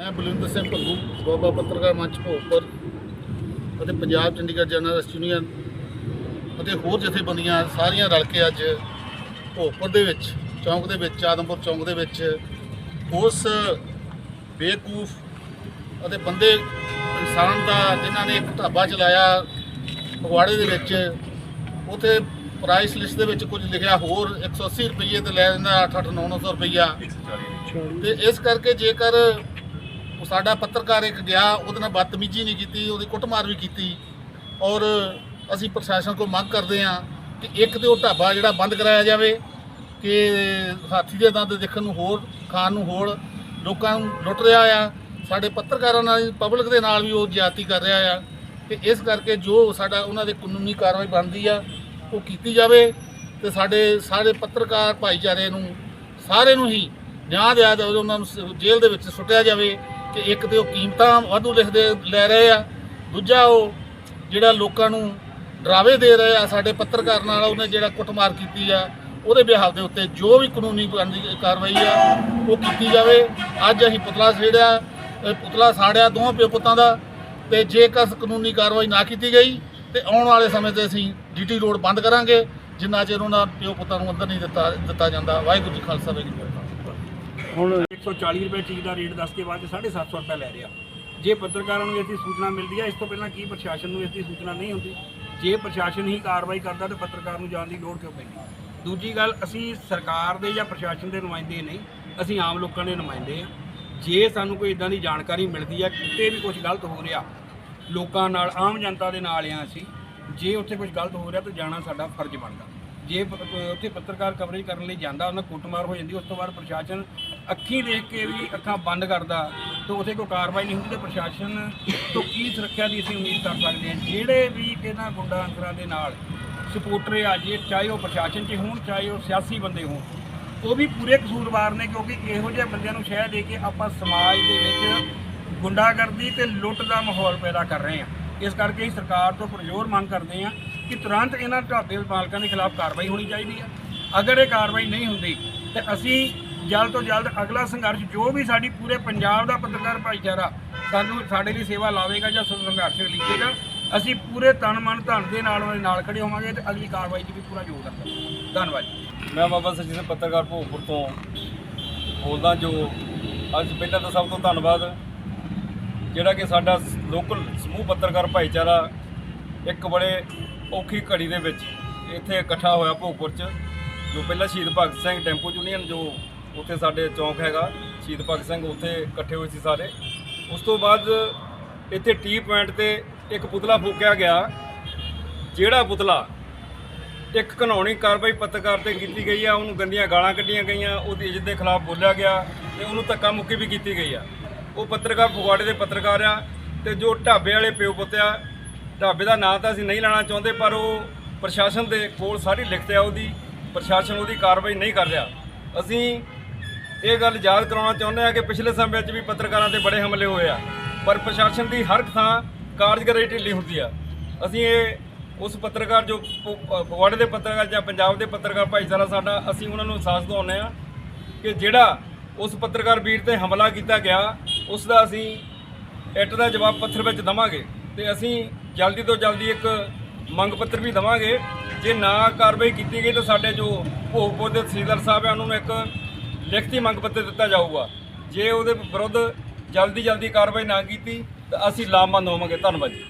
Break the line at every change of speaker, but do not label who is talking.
ਮੈਂ ਬਲਵਿੰਦਰ ਸਿੰਘ ਭੱਗੂ ਬਾਬਾ ਪੱਤਰਕਾਰ ਮੰਚ ਭੋਗਪੁਰ ਅਤੇ ਪੰਜਾਬ ਚੰਡੀਗੜ੍ਹ ਜਰਨਲਿਸਟ ਯੂਨੀਅਨ ਅਤੇ ਹੋਰ ਜਥੇਬੰਦੀਆਂ ਸਾਰੀਆਂ ਰਲ ਕੇ ਅੱਜ ਭੋਗਪੁਰ ਦੇ ਵਿੱਚ ਚੌਂਕ ਦੇ ਵਿੱਚ ਆਦਮਪੁਰ ਚੌਂਕ ਦੇ ਵਿੱਚ ਉਸ ਬੇਕੂਫ ਅਤੇ ਬੰਦੇ ਇਨਸਾਨ ਦਾ ਜਿਨ੍ਹਾਂ ਨੇ ਇੱਕ ਢਾਬਾ ਚਲਾਇਆ ਫਗਵਾੜੇ ਦੇ ਵਿੱਚ ਉਥੇ ਪ੍ਰਾਈਸ ਲਿਸਟ ਦੇ ਵਿੱਚ ਕੁਝ ਲਿਖਿਆ ਹੋਰ 180 ਰੁਪਏ ਤੇ ਲੈ ਦਿੰਦਾ 8-8 900 ਰੁਪਈਆ। ਤੇ ਇਸ ਕਰਕੇ ਜੇਕਰ ਉਹ ਸਾਡਾ ਪੱਤਰਕਾਰ ਇੱਕ ਗਿਆ, ਉਹਦੇ ਨਾਲ ਬਦਤਮੀਜ਼ੀ ਨਹੀਂ ਕੀਤੀ, ਉਹਦੀ ਕੁੱਟਮਾਰ ਵੀ ਕੀਤੀ। ਔਰ ਅਸੀਂ ਪ੍ਰਸ਼ਾਸਨ ਕੋਲ ਮੰਗ ਕਰਦੇ ਹਾਂ ਕਿ ਇੱਕ ਤੇ ਉਹ ਢਾਬਾ ਜਿਹੜਾ ਬੰਦ ਕਰਾਇਆ ਜਾਵੇ, ਕਿ ਹਾਥੀ ਦੇ ਦੰਦ ਦੇਖਣ ਨੂੰ ਹੋਰ, ਖਾਣ ਨੂੰ ਹੋਰ, ਲੋਕਾਂ ਨੂੰ ਲੁੱਟ ਰਿਹਾ ਆ। ਸਾਡੇ ਪੱਤਰਕਾਰਾਂ ਨਾਲ, ਪਬਲਿਕ ਦੇ ਨਾਲ ਵੀ ਉਹ ਜਿਆਤੀ ਕਰ ਰਿਹਾ ਆ। ਤੇ ਇਸ ਕਰਕੇ ਜੋ ਸਾਡਾ ਉਹਨਾਂ ਦੇ ਕਾਨੂੰਨੀ ਕਾਰਵਾਈ ਬਣਦੀ ਆ, ਉਹ ਕੀਤੀ ਜਾਵੇ ਤੇ ਸਾਡੇ ਸਾਰੇ ਪੱਤਰਕਾਰ ਭਾਈਚਾਰੇ ਨੂੰ ਸਾਰੇ ਨੂੰ ਹੀ ਨਿਆਂ ਦਿਆ ਜਾਵੇ, ਉਹਨਾਂ ਨੂੰ ਸ- ਜੇਲ੍ਹ ਦੇ ਵਿੱਚ ਸੁੱਟਿਆ ਜਾਵੇ। ਕਿ ਇੱਕ ਤੇ ਉਹ ਕੀਮਤਾਂ ਵਾਧੂ ਲਿਖਦੇ ਲੈ ਰਹੇ ਆ, ਦੂਜਾ ਉਹ ਜਿਹੜਾ ਲੋਕਾਂ ਨੂੰ ਡਰਾਵੇ ਦੇ ਰਹੇ ਆ, ਸਾਡੇ ਪੱਤਰਕਾਰ ਨਾਲ ਉਹਨੇ ਜਿਹੜਾ ਕੁੱਟਮਾਰ ਕੀਤੀ ਆ, ਉਹਦੇ ਬਿਹਾਫ ਦੇ ਉੱਤੇ ਜੋ ਵੀ ਕਾਨੂੰਨੀ ਕਾਰਵਾਈ ਆ, ਉਹ ਕੀਤੀ ਜਾਵੇ। ਅੱਜ ਅਸੀਂ ਪੁਤਲਾ ਛੇੜਿਆ, ਇਹ ਪੁਤਲਾ ਸਾੜਿਆ ਦੋਵਾਂ ਪਿਓ ਪੁੱਤਾਂ ਦਾ, ਤੇ ਜੇਕਰ ਕਾਨੂੰਨੀ ਕਾਰਵਾਈ ਨਾ ਕੀਤੀ ਗਈ, ਤੇ ਆਉਣ ਵਾਲੇ ਸਮੇਂ ਤੇ ਅਸੀਂ ਜੀਟੀ ਰੋਡ ਬੰਦ ਕਰਾਂਗੇ, ਜਿੰਨਾ ਚਿਰ ਉਹਨਾਂ ਪਿਓ ਪੁੱਤਾਂ ਨੂੰ ਅੰਦਰ ਨਹੀਂ ਦਿੱਤਾ ਦਿੱਤਾ ਜਾਂਦਾ। ਵਾਹਿਗੁਰੂ ਜੀ ਖਾਲਸਾ, ਵਾਹਿਗੁਰੂ ਜੀ
ਹੁਣ 140 ਰੁਪਏ ਚੀਜ਼ ਦਾ ਰੇਟ ਦੱਸ ਕੇ ਬਾਅਦ 'ਚ 750 ਰੁਪਏ ਲੈ ਰਿਹਾ। ਜੇ ਪੱਤਰਕਾਰਾਂ ਨੂੰ ਇਸ ਦੀ ਸੂਚਨਾ ਮਿਲਦੀ ਹੈ ਇਸ ਤੋਂ ਪਹਿਲਾਂ ਕੀ ਪ੍ਰਸ਼ਾਸਨ ਨੂੰ ਇਸ ਦੀ ਸੂਚਨਾ ਨਹੀਂ ਹੁੰਦੀ? ਜੇ ਪ੍ਰਸ਼ਾਸਨ ਹੀ ਕਾਰਵਾਈ ਕਰਦਾ ਤਾਂ ਪੱਤਰਕਾਰ ਨੂੰ ਜਾਣ ਦੀ ਲੋੜ ਕਿਉਂ ਪੈਂਦੀ? ਦੂਜੀ ਗੱਲ, ਅਸੀਂ ਸਰਕਾਰ ਦੇ ਜਾਂ ਪ੍ਰਸ਼ਾਸਨ ਦੇ ਨੁਮਾਇੰਦੇ ਨਹੀਂ, ਅਸੀਂ ਆਮ ਲੋਕਾਂ ਦੇ ਨੁਮਾਇੰਦੇ ਆ। ਜੇ ਸਾਨੂੰ ਕੋਈ ਇਦਾਂ ਦੀ ਜਾਣਕਾਰੀ ਮਿਲਦੀ ਹੈ ਕਿਤੇ ਵੀ ਕੁਝ ਗਲਤ ਹੋ ਰਿਹਾ, ਲੋਕਾਂ ਨਾਲ, ਆਮ ਜਨਤਾ ਦੇ ਨਾਲ ਆ ਅਸੀਂ, ਜੇ ਉੱਥੇ ਕੁਝ ਗਲਤ ਹੋ ਰਿਹਾ ਤਾਂ ਜਾਣਾ ਸਾਡਾ ਫਰਜ਼ ਬਣਦਾ। ਜੇ ਉੱਥੇ ਪੱਤਰਕਾਰ ਕਵਰੇਜ ਕਰਨ ਲਈ ਜਾਂਦਾ, ਉਹਨਾਂ ਕੁੱਟਮਾਰ ਹੋ ਜਾਂਦੀ, ਉਸ ਤੋਂ ਬਾਅਦ ਪ੍ਰਸ਼ਾਸਨ ਅੱਖੀਂ ਦੇਖ ਕੇ ਵੀ ਅੱਖਾਂ ਬੰਦ ਕਰਦਾ, ਤਾਂ ਉੱਥੇ ਕੋਈ ਕਾਰਵਾਈ ਨਹੀਂ ਹੁੰਦੀ, ਤੇ ਪ੍ਰਸ਼ਾਸਨ ਤੋਂ ਕੀ ਸੁਰੱਖਿਆ ਦੀ ਅਸੀਂ ਉਮੀਦ ਕਰ ਸਕਦੇ ਹਾਂ? ਜਿਹੜੇ ਵੀ ਇਹਨਾਂ ਗੁੰਡਾ ਅੰਸਰਾਂ ਦੇ ਨਾਲ ਸਪੋਰਟਰ ਆ, ਜੇ ਚਾਹੇ ਉਹ ਪ੍ਰਸ਼ਾਸਨ 'ਚ ਹੋਣ, ਚਾਹੇ ਉਹ ਸਿਆਸੀ ਬੰਦੇ ਹੋਣ, ਉਹ ਵੀ ਪੂਰੇ ਕਸੂਰਵਾਰ ਨੇ, ਕਿਉਂਕਿ ਇਹੋ ਜਿਹੇ ਬੰਦਿਆਂ ਨੂੰ ਸ਼ਹਿ ਦੇ ਕੇ ਆਪਾਂ ਸਮਾਜ ਦੇ ਵਿੱਚ ਗੁੰਡਾਗਰਦੀ ਤੇ ਲੁੱਟ ਦਾ ਮਾਹੌਲ ਪੈਦਾ ਕਰ ਰਹੇ ਹਾਂ। ਇਸ ਕਰਕੇ ਅਸੀਂ ਸਰਕਾਰ ਤੋਂ ਪ੍ਰਜੋਰ ਮੰਗ ਕਰਦੇ ਹਾਂ ਕਿ ਤੁਰੰਤ ਇਹਨਾਂ ਢਾਬੇ ਮਾਲਕਾਂ ਦੇ ਖਿਲਾਫ ਕਾਰਵਾਈ ਹੋਣੀ ਚਾਹੀਦੀ ਹੈ। ਅਗਰ ਇਹ ਕਾਰਵਾਈ ਨਹੀਂ ਹੁੰਦੀ, ਤੇ ਅਸੀਂ ਜਲਦ ਤੋਂ ਜਲਦ ਅਗਲਾ ਸੰਘਰਸ਼, ਜੋ ਵੀ ਸਾਡੀ ਪੂਰੇ ਪੰਜਾਬ ਦਾ ਪੱਤਰਕਾਰ ਭਾਈਚਾਰਾ ਸਾਨੂੰ ਸਾਡੇ ਲਈ ਸੇਵਾ ਲਾਵੇਗਾ ਜਾਂ ਸੰਘਰਸ਼ ਲਿਖੇਗਾ ਅਸੀਂ ਪੂਰੇ ਤਨ ਮਨ ਧਨ ਦੇ ਨਾਲ ਉਹਦੇ ਨਾਲ ਖੜੇ ਹੋਵਾਂਗੇ ਤੇ ਅਗਲੀ ਕਾਰਵਾਈ 'ਚ ਵੀ ਪੂਰਾ ਯੋਗਦਾਨ ਦੇਵਾਂਗੇ ਧੰਨਵਾਦ
ਮੈਂ ਬਾਬਾ ਸਰਜੀਤ ਸਿੰਘ ਪੱਤਰਕਾਰ ਭੋਗਪੁਰ ਤੋਂ ਬੋਲਦਾ ਜੋ ਅੱਜ ਪਹਿਲਾਂ ਤਾਂ ਸਭ ਤੋਂ ਧੰਨਵਾਦ ਜਿਹੜਾ ਕਿ ਸਾਡਾ ਲੋਕਲ ਸਮੂਹ ਪੱਤਰਕਾਰ ਭਾਈਚਾਰਾ ਇੱਕ ਬੜੇ ਔਖੀ ਘੜੀ ਦੇ ਵਿੱਚ ਇੱਥੇ ਇਕੱਠਾ ਹੋਇਆ ਭੋਗਪੁਰ 'ਚ, ਜੋ ਪਹਿਲਾਂ ਸ਼ਹੀਦ ਭਗਤ ਸਿੰਘ ਟੈਂਪੂ ਯੂਨੀਅਨ, ਜੋ ਉੱਥੇ ਸਾਡੇ ਚੌਂਕ ਹੈਗਾ, ਸ਼ਹੀਦ ਭਗਤ ਸਿੰਘ ਉੱਥੇ ਇਕੱਠੇ ਹੋਏ ਸੀ ਸਾਰੇ। ਉਸ ਤੋਂ ਬਾਅਦ ਇੱਥੇ ਟੀ ਪੁਆਇੰਟ ਤੇ ਇੱਕ ਪੁਤਲਾ ਫੂਕਿਆ ਗਿਆ, ਜਿਹੜਾ ਪੁਤਲਾ ਇੱਕ ਕਾਨੂੰਨੀ ਕਾਰਵਾਈ ਪੱਤਰਕਾਰ ਤੇ ਕੀਤੀ ਗਈ ਆ, ਉਹਨੂੰ ਗੰਦੀਆਂ ਗਾਲਾਂ ਕੱਢੀਆਂ ਗਈਆਂ, ਉਹਦੀ ਇੱਜ਼ਤ ਦੇ ਖਿਲਾਫ ਬੋਲਿਆ ਗਿਆ ਤੇ ਉਹਨੂੰ ਧੱਕਾ ਮੁੱਕੀ ਵੀ ਕੀਤੀ ਗਈ ਆ। ਉਹ ਪੱਤਰਕਾਰ ਫਗਵਾੜੇ ਦੇ ਪੱਤਰਕਾਰ ਆ ਤੇ ਜੋ ਢਾਬੇ ਵਾਲੇ ਪਿਓ ਪੁੱਤ ਆ, ਢਾਬੇ ਦਾ ਨਾਂ ਤਾਂ ਅਸੀਂ ਨਹੀਂ ਲੈਣਾ ਚਾਹੁੰਦੇ, ਪਰ ਉਹ ਪ੍ਰਸ਼ਾਸਨ ਦੇ ਕੋਲ ਸਾਰੀ ਲਿਖਤ ਆ ਉਹਦੀ, ਪ੍ਰਸ਼ਾਸਨ ਉਹਦੀ ਕਾਰਵਾਈ ਨਹੀਂ ਕਰ ਰਿਹਾ। ਅਸੀਂ ਇਹ ਗੱਲ ਯਾਦ ਕਰਾਉਣਾ ਚਾਹੁੰਦੇ ਆ ਕਿ ਪਿਛਲੇ ਸਮੇਂ ਵਿੱਚ ਵੀ ਪੱਤਰਕਾਰਾਂ ਤੇ ਬੜੇ ਹਮਲੇ ਹੋਏ ਆ, ਪਰ ਪ੍ਰਸ਼ਾਸਨ ਦੀ ਹਰ ਥਾਂ ਕਾਰਜਕਾਰੀ ਢਿੱਲੀ ਹੁੰਦੀ ਆ। ਅਸੀਂ ਇਹ, ਉਸ ਪੱਤਰਕਾਰ ਜੋ ਫਗਵਾੜੇ ਦੇ ਪੱਤਰਕਾਰ ਜਾਂ ਪੰਜਾਬ ਦੇ ਪੱਤਰਕਾਰ ਭਾਈਚਾਰਾ ਸਾਡਾ, ਅਸੀਂ ਉਹਨਾਂ ਨੂੰ ਅਹਿਸਾਸ ਦਿਵਾਉਂਦੇ ਆ ਕਿ ਜਿਹੜਾ ਉਸ ਪੱਤਰਕਾਰ ਵੀਰ ਤੇ ਹਮਲਾ ਕੀਤਾ ਗਿਆ ਉਸ ਦਾ ਅਸੀਂ ਇੱਟ ਦਾ ਜਵਾਬ ਪੱਥਰ ਵਿੱਚ ਦਵਾਂਗੇ ਤੇ ਅਸੀਂ ਜਲਦੀ ਤੋਂ ਜਲਦੀ ਇੱਕ ਮੰਗ ਪੱਤਰ ਵੀ ਦਵਾਂਗੇ। ਜੇ ਨਾ ਕਾਰਵਾਈ ਕੀਤੀ ਗਈ ਤਾਂ ਸਾਡੇ ਜੋ ਭੋਗਪੁਰ ਦੇ ਤਹਿਸੀਲਦਾਰ ਸਾਹਿਬ ਆ, ਉਹਨਾਂ ਨੂੰ ਇੱਕ ਲਿਖਤੀ ਮੰਗ ਪੱਤਰ ਦਿੱਤਾ ਜਾਊਗਾ। ਜੇ ਉਹਦੇ ਵਿਰੁੱਧ ਜਲਦੀ ਜਲਦੀ ਕਾਰਵਾਈ ਨਾ ਕੀਤੀ, ਤਾਂ ਅਸੀਂ ਲਾਮਬੰਦ ਹੋਵਾਂਗੇ। ਧੰਨਵਾਦ ਜੀ।